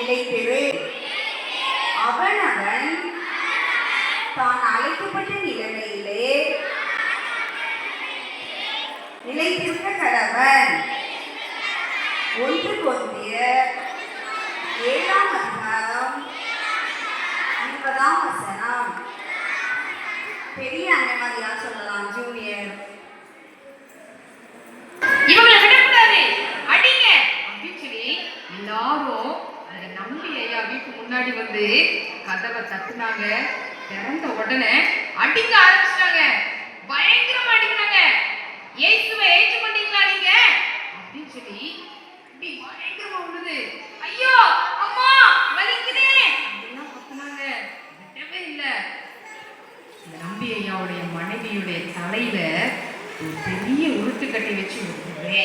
நிலைபெறு அவனவன் தான் அழைக்கப்பட்ட நிலைமையிலே நிலைத்திருக்க ஒன்று கொந்திய ஏழாம் அதிகாரம் வசனம். பெரிய அண்ணமாதிரியா சொல்லலாம் ஜூனியர் முன்னாடி வந்து கதவை தட்டுனாங்க. திறந்த உடனே அடிக்க ஆரம்பிச்சிட்டாங்க. பயங்கரமா அடிக்கிறாங்க. இயேசுவை ஏற்று பண்ணீங்களா நீங்க? அப்படின்னு சொல்லி அப்படி பயங்கரமா விழுது ஐயோ அம்மா வலிக்குதே அப்படிலாம் கத்துனாங்க. விடவே இல்லை. இந்த நம்பி ஐயாவுடைய மனைவியுடைய தலையில ஒரு பெரிய உருட்டு கட்டி வச்சு ஒரே